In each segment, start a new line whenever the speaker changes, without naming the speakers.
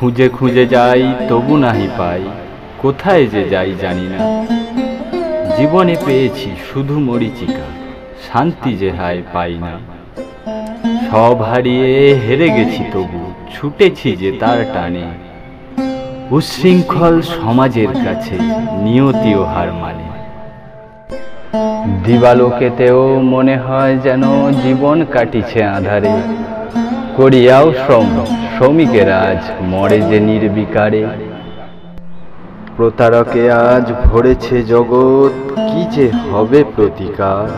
খুঁজে খুঁজে যাই, তবু নাহি পাই। কোথায় যে যাই জানি না। জীবনে পেয়েছি শুধু মরিচিকা, শান্তি যে হায় পাই না। সব হারিয়ে হেরে গেছি তবু, ছুটেছি যে তার টানে। উচ্ছৃঙ্খল সমাজের কাছে নিয়তিও হার মানে। দিবালোকেতেও মনে হয় যেন জীবন কাটিছে আধারে। করিয়াও শ্রম শ্রমিকের আজ মরে যে নির্বিকারে। প্রতারকে আজ ভরেছে জগৎ, কি যে হবে প্রতিকার?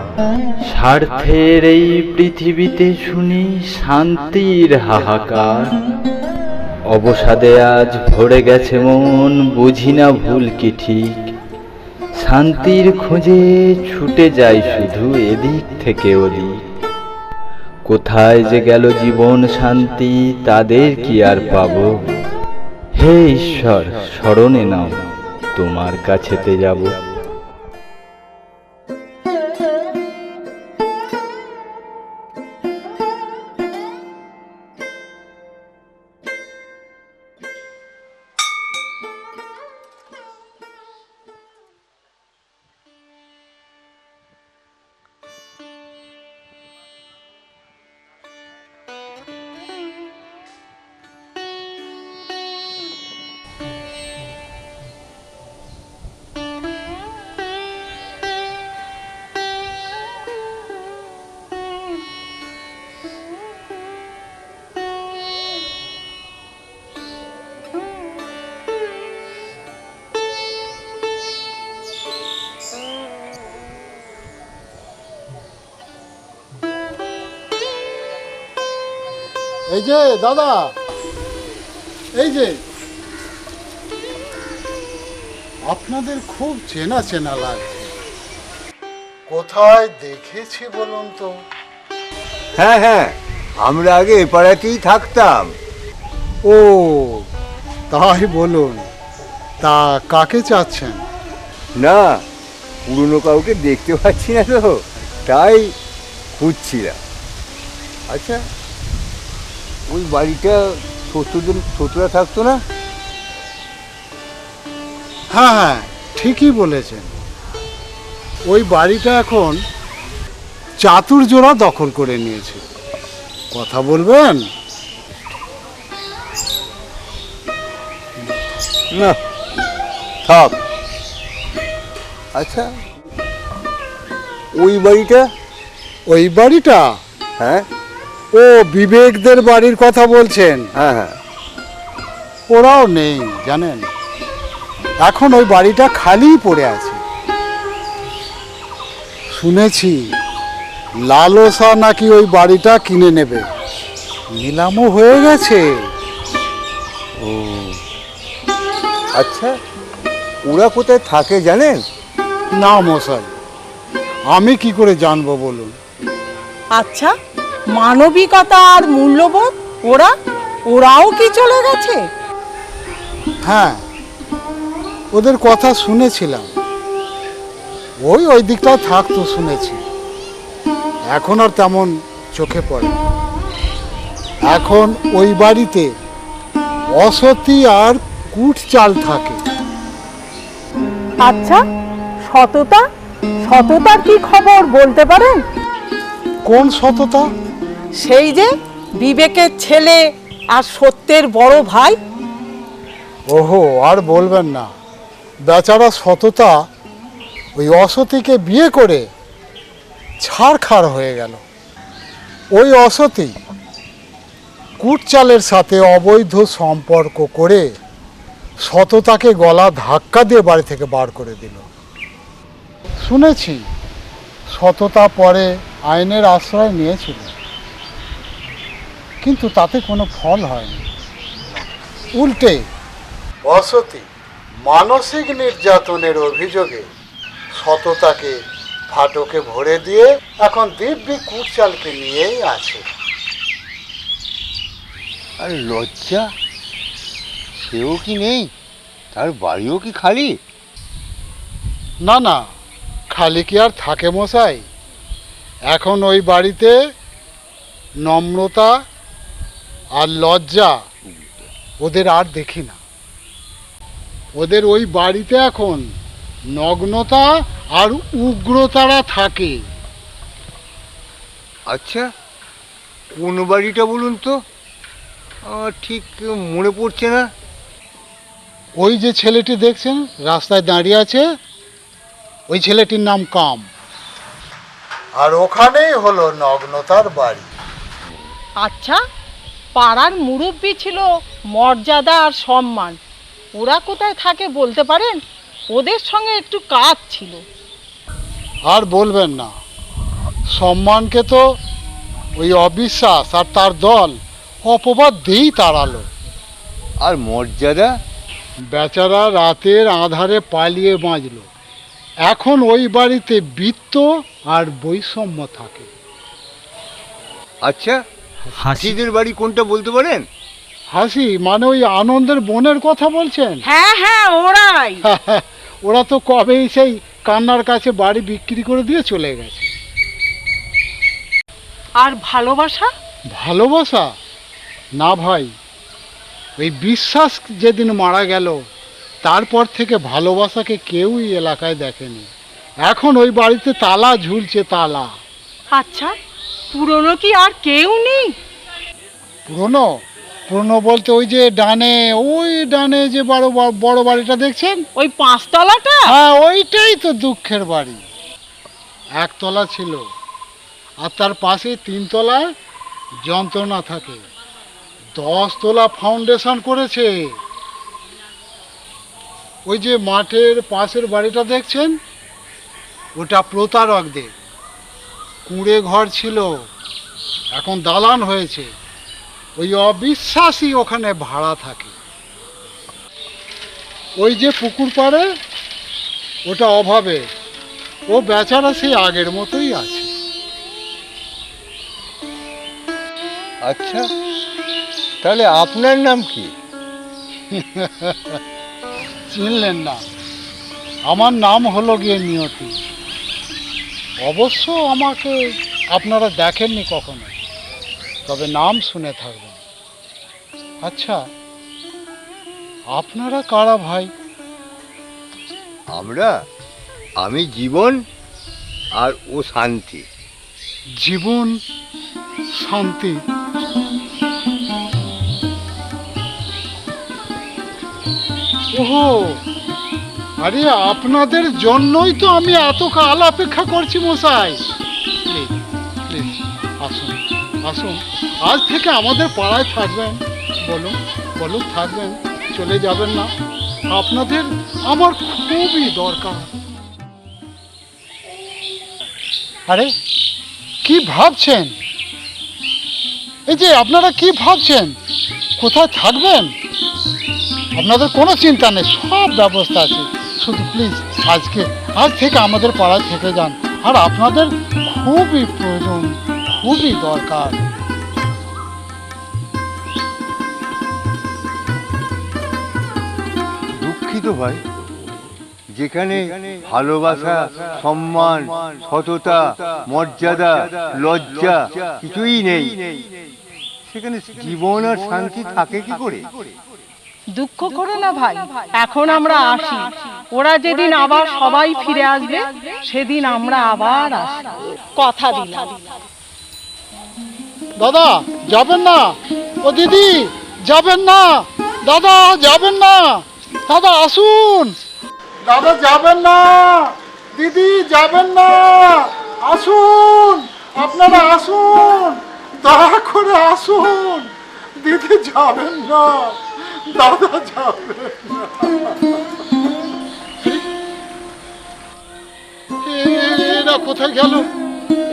স্বার্থের এই পৃথিবীতে শুনি শান্তির হাহাকার। অবসাদে আজ ভরে গেছে মন, বুঝি না ভুল কি ঠিক। শান্তির খোঁজে ছুটে যাই শুধু এদিক থেকে ওদিক। কোথায় যে গেল জীবন শান্তি, তাদের কি আর পাব? হে ঈশ্বর, স্মরণে নাও, তোমার কাছেতে যাব।
এই যে দাদা। এই যে। আপনাদের খুব চেনা চেনা লাগছে। কোথায় দেখেছি বলুন তো?
হ্যাঁ হ্যাঁ আমরা আগে এ পাড়াতেই থাকতাম।
ও তাই বলুন। তা কাকে চাচ্ছেন?
না পুরনো কাউকে দেখতে পাচ্ছি না তো তাই খুঁজছিলাম। আচ্ছা ওই বাড়িটা শত্রুজন শত্রুরা থাকতো না?
হ্যাঁ হ্যাঁ ঠিকই বলেছেন। ওই বাড়িটা এখন চাতুর জোড়া দখল করে নিয়েছে। কথা বলবেন?
না থাক। আচ্ছা ওই বাড়িটা?
ওই বাড়িটা?
হ্যাঁ।
ও বিবেকদের বাড়ির কথা বলছেন?
হ্যাঁ হ্যাঁ।
ওরাও নেই জানেন? এখন ওই বাড়িটা খালিই পড়ে আছে। শুনেছি লালসা নাকি ওই বাড়িটা কিনে নেবে। নিলামও হয়ে গেছে।
ও। আচ্ছা ওরা কোথায় থাকে জানেন?
না মশাই আমি কি করে জানব বলুন?
আচ্ছা মানবিকতা আর মূল্যবোধ? ওরা ওরাও কি চলে গেছে?
হ্যাঁ ওদের কথা শুনেছিলাম। ওই ওই দিকটাও থাকতো শুনেছি। এখন আর তেমন চোখে পড়ে এখন ওই বাড়িতে অসতি আর কুট চাল থাকে।
আচ্ছা সততা? সততার কি খবর বলতে পারেন?
কোন সততা?
সেই যে বিবেকের ছেলে আর সত্যের বড় ভাই?
ওহো, আর বলবেন না। বেচারা সততা ওই অসতিকে বিয়ে করে ছাড়খাড় হয়ে গেল। ওই অসতি কুটচালের সাথে অবৈধ সম্পর্ক করে সততাকে গলা ধাক্কা দিয়ে বাড়ি থেকে বার করে দিল। শুনেছি, সততা পরে আইনের আশ্রয় নিয়েছিল। কিন্তু তাতে কোনো ফল হয়নি। উল্টে অসতি মানসিক নির্যাতনের অভিযোগে সততাকে ফাটকে ভরে দিয়ে এখন দিব্যি কুটচালকে নিয়েই আছে।
আর লজ্জা সেও কি নেই? তার বাড়িও কি খালি?
না না খালি কি আর থাকে মশাই? এখন ওই বাড়িতে নম্রতা আর লজ্জা ওদের আর দেখি না। ওদের ওই বাড়িতে এখন নগ্নতা আর উগ্রতারা থাকে।
আচ্ছা কোন বাড়িটা বলুন তো? আমার ঠিক মনে পড়ছে না।
ওই যে ছেলেটি দেখছেন রাস্তায় দাঁড়িয়ে আছে ওই ছেলেটির নাম কাম। আর ওখানেই হলো নগ্নতার বাড়ি।
আচ্ছা পাড়ার মুরব্বী ছিল মর্যাদা আর সম্মান। ওরা কোথায় থাকে বলতে পারেন? ওদের সঙ্গে একটু কাজ ছিল।
আর বলবেন না। সম্মানকে তো ওই অবিশ্বাস আর তার দল অপবাদ দিয়েই তাড়ালো।
আর মর্যাদা?
বেচারা রাতের আধারে পালিয়ে বাঁচল। এখন ওই বাড়িতে বৃত্ত আর বৈষম্য থাকে।
আচ্ছা হাসিদের বাড়ি কোনটা বলতে পারেন?
হাসি মানে ওই আনন্দের বোনের কথা বলছেন?
হ্যাঁ হ্যাঁ ওরাই।
ওরা তো কবেই সেই কান্নার কাছে বাড়ি বিক্রি করে দিয়ে চলে গেছে।
আর ভালোবাসা?
ভালোবাসা? না ভাই ওই বিশ্বাস যেদিন মারা গেল তারপর থেকে ভালোবাসাকে কেউই এলাকায় দেখেনি। এখন ওই বাড়িতে তালা ঝুলছে তালা।
আচ্ছা। পুরনো কি আর কেউ নেই?
পুরনো? পুরনো বলতে ওই যে ডানে ওই ডানে যে বড় বড় বাড়িটা দেখছেন?
ওই পাঁচতলাটা?
হ্যাঁ ওইটাই তো দুঃখের বাড়ি। একতলা ছিল আর তার পাশে তিনতলায় যন্ত্রণা থাকে। দশতলা ফাউন্ডেশন করেছে। ওই যে মাঠের পাশের বাড়িটা দেখছেন? ওটা প্রতারকদের। কুঁড়ে ঘর ছিল। এখন দালান হয়েছে। ওই অবিশ্বাসী ওখানে ভাড়া থাকে। ওই যে পুকুর পাড়ে ওটা অভাবে। ও বেচারা সেই আগের মতোই আছে।
আচ্ছা তাহলে আপনার নাম কি?
চিনলেন না। আমার নাম হলো গিয়ে নিয়তি। অবশ্য আমাকে আপনারা দেখেননি কখনো তবে নাম শুনে থাকবেন। আচ্ছা আপনারা কারা ভাই?
আমরা আমি জীবন আর ও শান্তি।
জীবন শান্তি। ওহো! আরে, আপনাদের জন্যই তো আমি এত কাল অপেক্ষা করছি মশাই। আসুন আসুন। আজ থেকে আমাদের পাড়ায় থাকবেন। বলুন বলুন, থাকবেন, চলে যাবেন না। আপনাদের আমার খুবই দরকার। আরে, কি ভাবছেন? এই যে, আপনারা কি ভাবছেন? কোথায় থাকবেন? আপনাদের কোনো চিন্তা নেই, সব ব্যবস্থা আছে। শুধু প্লিজ আজকে, আজ থেকে আমাদের পাড়ায় থেকে যান। আর আপনাদের খুবই প্রয়োজন, খুবই দরকার।
দুঃখিত ভাই, যেখানে ভালোবাসা, সম্মান, সততা, মর্যাদা, লজ্জা কিছুই নেই, সেখানে জীবন আর শান্তি থাকে কি করে?
দুঃখ করো না ভাই। এখন আমরা আসি। ওরা যেদিন আবার সবাই ফিরে আসবে সেদিন আমরা আবার আসব কথা দিলাম।
দাদা যাবেন না? ও দিদি যাবেন না? দাদা যাবেন না? দাদা আসুন। দাদা যাবেন না? দিদি যাবেন না? আসুন। আপনারা আসুন। দয়া করে আসুন। দিদি যাবেন না? দাদা যাবে এরা কোথায় গেল?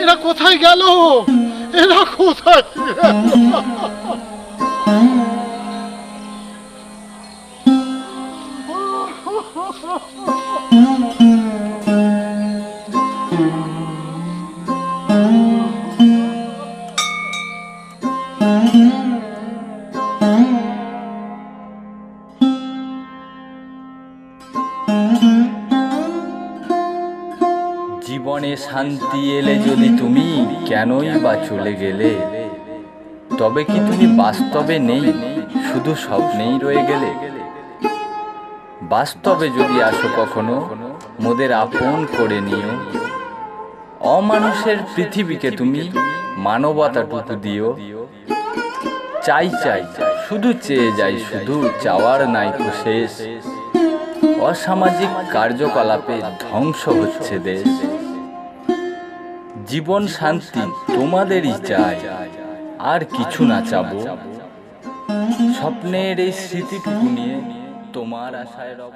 এরা কোথায় গেল? এরা কোথায়? গেল?
শান্তি এলে যদি তুমি কেনই বা চলে গেলে? তবে কি তুমি বাস্তবে নেই?
শুধু স্বপ্নেই রয়ে গেলে? বাস্তবে যদি আসো কখনো, মোদের আপন করে নিও। অমানুষের পৃথিবীকে তুমি মানবতাটুকু দিও। চাই চাই, শুধু চেয়ে যাই, শুধু চাওয়ার নাই তো শেষ। অসামাজিক কার্যকলাপে ধ্বংস হচ্ছে দেশ। জীবন শান্তি তোমাদেরই চাই। আর কিছু না চাবো। স্বপ্নের এই স্মৃতিটুকু নিয়ে তোমার আশায় রব।